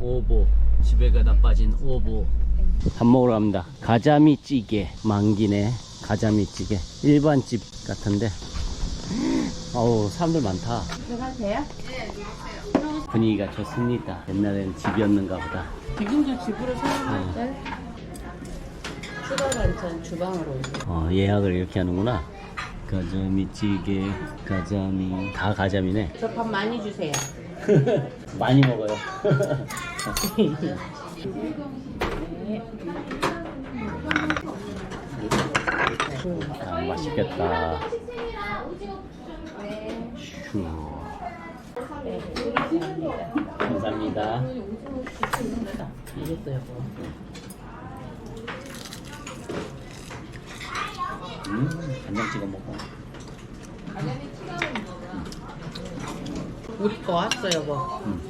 오보 집에 가 다 빠진 오보. 밥 먹으러 갑니다. 가자미 찌개 만기네. 가자미 찌개. 일반 집 같은데. 어우 사람들 많다. 들어가세요? 분위기가 좋습니다. 옛날에는 집이었는가 보다. 지금도 집으로 사용할 때 추가 반찬 주방으로. 어, 예약을 이렇게 하는구나. 가자미 찌개 가자미. 다 가자미네. 저 밥 많이 주세요. 많이 먹어요 아, 맛있겠다 슈. 감사합니다 이것도 여보. 음, 간장 찍어 먹어 우리 거 왔어 여보.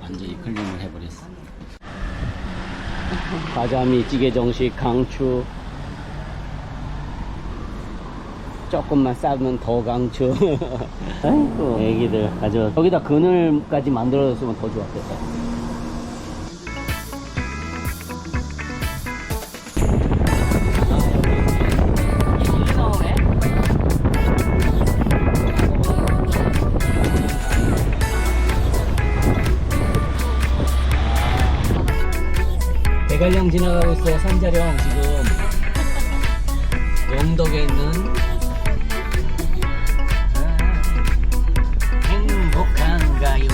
완전히 클린을 해버렸어. 가자미 찌개 정식 강추. 조금만 싸면 더 강추. 아이고, 애기들. 아주, 여기다 그늘까지 만들어줬으면 더 좋았겠다. 대관령 지나가고 있어 산자령. 지금 영덕에 있는 아, 행복한가요?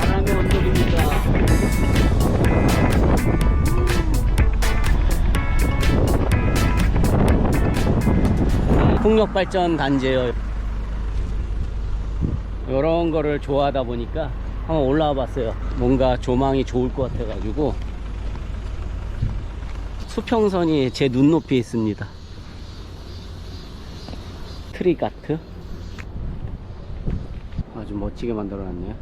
바람의 언덕입니다. 풍력발전 단지예요 이런 거를 좋아하다 보니까 한번 올라와 봤어요. 뭔가 조망이 좋을 것 같아 가지고 수평선이 제 눈높이에 있습니다. 트리가트 아주 멋지게 만들어 놨네요.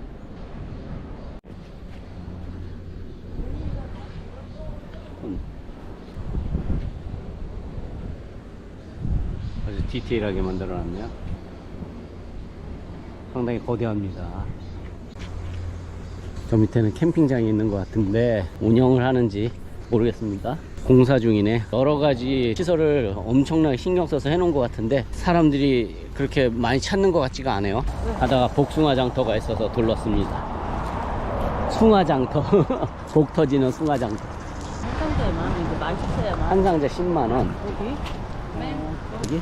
음. 아주 디테일하게 만들어 놨네요. 상당히 거대합니다. 저 밑에는 캠핑장이 있는 것 같은데 운영을 하는지 모르겠습니다. 공사 중이네. 여러 가지 시설을 엄청나게 신경 써서 해놓은 것 같은데 사람들이 그렇게 많이 찾는 것 같지가 않아요. 하다가 복숭아 장터가 있어서 둘렀습니다. 숭아장터. 복 터지는 숭아장터. 한 상자에만 이거 맛있어야만. 한 상자 10만원. 여기? 네. 여기?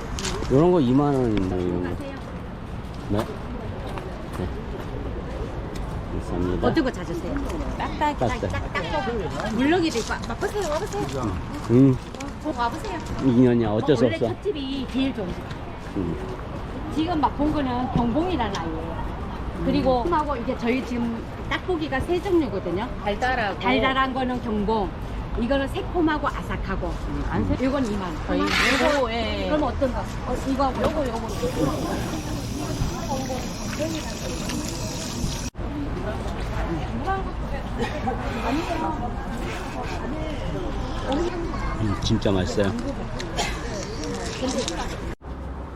이런 거 2만원인데, 이런 거. 네. 네. 감사합니다. 어떤 거 찾으세요? 딱딱 딱딱. 딱딱 물렁이도 있고 맛보세요 와보세요 음, 어, 와보세요 2년이야. 어쩔 수 원래 없어. 찻집이 제일 좋은 집 음. 지금 막본 거는 경봉이라는 아이예요 그리고 하고 이게 저희 지금 딱고기가 세 종류거든요 달달하고. 달달한 거는 경봉 이거는 새콤하고 아삭하고 안 새, 이건 2만 원 저희 요거, 예. 그럼 어떤 거? 어, 이거 요거 요거 음, 진짜 맛있어요.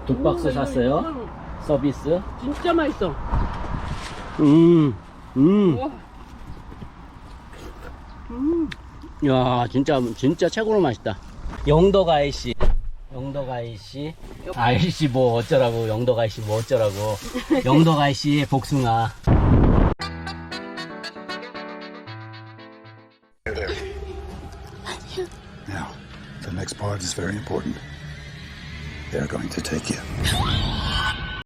두 박스 샀어요. 서비스. 진짜 맛있어. 음, 음. 야, 진짜, 진짜 최고로 맛있다. 영덕 아이씨. 영덕 아이씨. 아이씨 뭐 어쩌라고, 영덕 아이씨 뭐 어쩌라고. 영덕 아이씨의 복숭아. Now, the next part is very important. They're going to take you.